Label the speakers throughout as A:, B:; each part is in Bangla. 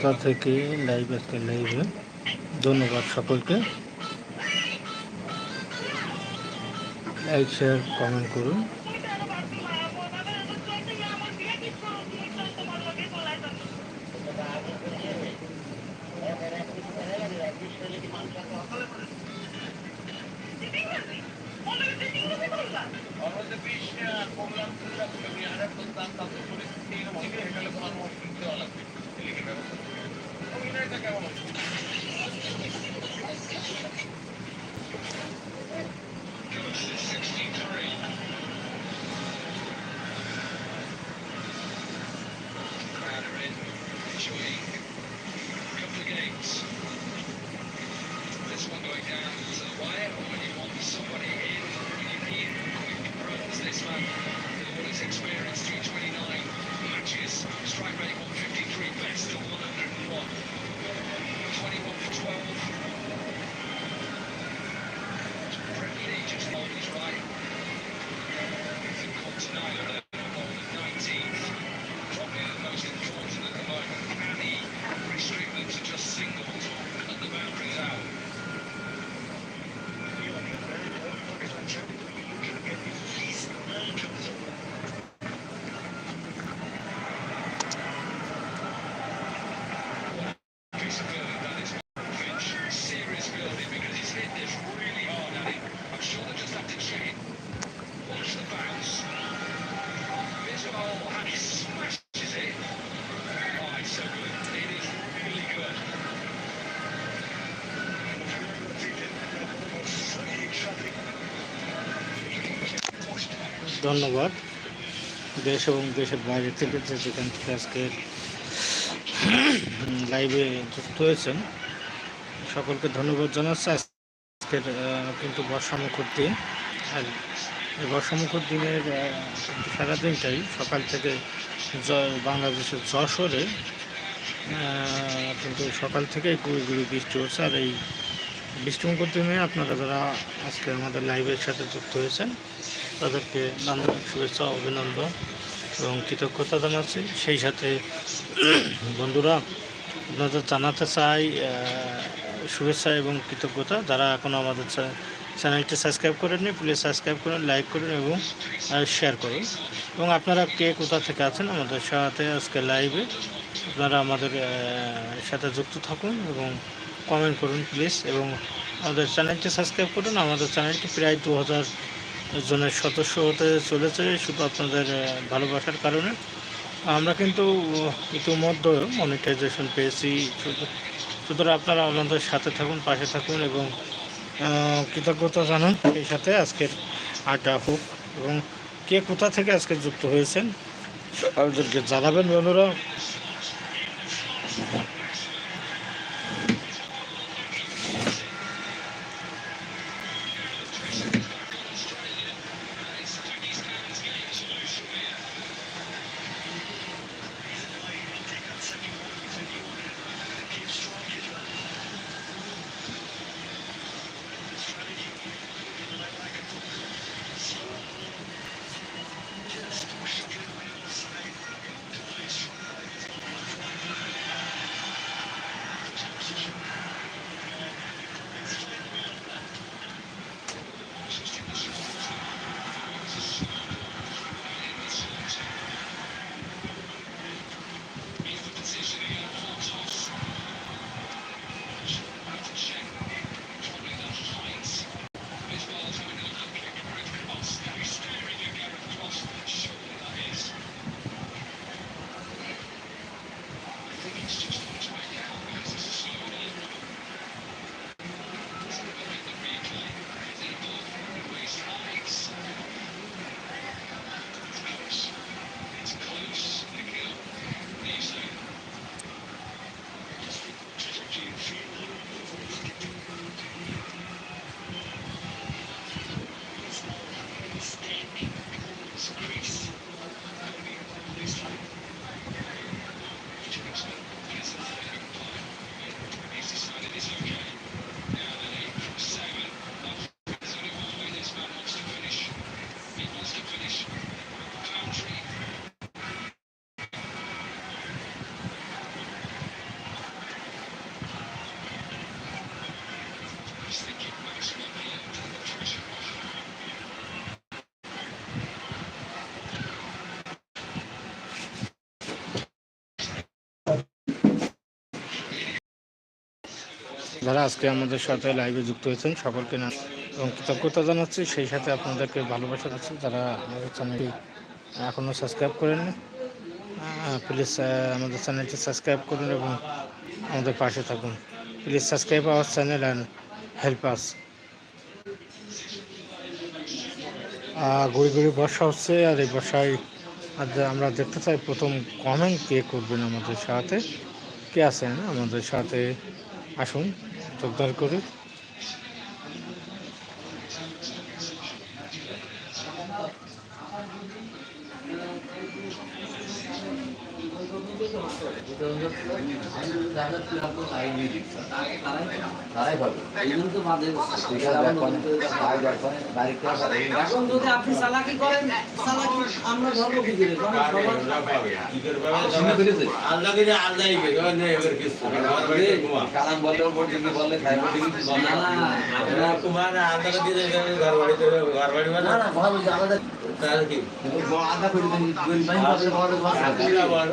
A: কোথা থেকে লাইভ আজকে লাইভে ধন্যবাদ সকলকে। লাইক শেয়ার কমেন্ট করুন।
B: situation.
A: ধন্যবাদ। দেশ এবং দেশের বাইরে থেকে যে যেখান থেকে আজকে লাইভে যুক্ত হয়েছেন, সকলকে ধন্যবাদ জানাচ্ছি। আজকের কিন্তু বর্ষামুখর দিন আর বর্ষামুখর দিনের সারাদিনটাই সকাল থেকে বাংলাদেশের যশোরে কিন্তু সকাল থেকেই গুড়ি গুড়ি বৃষ্টি হচ্ছে। আর এই বৃষ্টিমুখর দিনে আপনারা যারা আজকে আমাদের লাইভের সাথে যুক্ত হয়েছেন, তাদেরকে নান্দনিক শুভেচ্ছা, অভিনন্দন এবং কৃতজ্ঞতা জানাচ্ছি। সেই সাথে বন্ধুরা, আপনাদের জানাতে চাই শুভেচ্ছা এবং কৃতজ্ঞতা। যারা এখনও আমাদের চ্যানেলটি সাবস্ক্রাইব করেননি প্লিজ সাবস্ক্রাইব করুন লাইক করুন এবং শেয়ার করুন। এবং আপনারা কে কোথা থেকে আছেন আমাদের সাথে আজকে লাইভে আপনারা আমাদের সাথে যুক্ত থাকুন এবং কমেন্ট করুন প্লিজ এবং আমাদের চ্যানেলটি সাবস্ক্রাইব করুন, আমাদের চ্যানেলটি প্রায় দু হাজার জনের সদস্য হতে চলেছে, শুধু আপনাদের ভালোবাসার কারণে। আমরা কিন্তু ইতিমধ্যে মনিটাইজেশন পেয়েছি। সুতরাং আপনারা আমাদের সাথে থাকুন, পাশে থাকুন এবং কৃতজ্ঞতা জানান এই সাথে আজকের আড্ডা হোক এবং কে কোথা থেকে আজকে যুক্ত হয়েছেন আমাদেরকে জানাবেন বন্ধুরা। যারা আজকে আমাদের সাথে লাইভে যুক্ত হয়েছেন, সকলকে না এবং কৃতজ্ঞতা জানাচ্ছি। সেই সাথে আপনাদেরকে ভালোবাসা দিচ্ছি। যারা আমাদের চ্যানেলটি এখনও সাবস্ক্রাইব করেননি প্লিজ আমাদের চ্যানেলটি সাবস্ক্রাইব করুন এবং আমাদের পাশে থাকুন। Please subscribe our channel and help us ঘুরে ঘুরে বর্ষা হচ্ছে, আর এই বর্ষায় আমরা দেখতে চাই প্রথম কমেন্ট কে করবেন আমাদের সাথে। কে আছেন? আমাদের সাথে আসুন। যোগদান করি
C: তারাই পাবে এখানে দেখুন ভাই দেখুন বাড়িতে
D: এখন যদি আপনি চালাকি করেন চালাকি আমরা ধরবো কি? করে
C: কালাম বললে ভালো দিন দুই বড়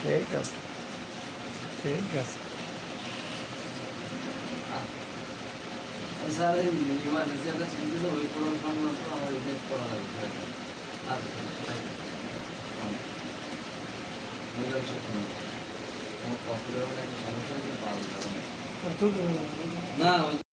A: ঠিক আছে ঠিক আছে
D: স্যার এই ইমার্জেন্সি একটা চিঠি ওই প্রোগ্রাম সংক্রান্ত আমার এটা করা লাগবে স্যার।
C: আমার কম্পিউটারে সমস্যা আছে পাওয়া যাবে না।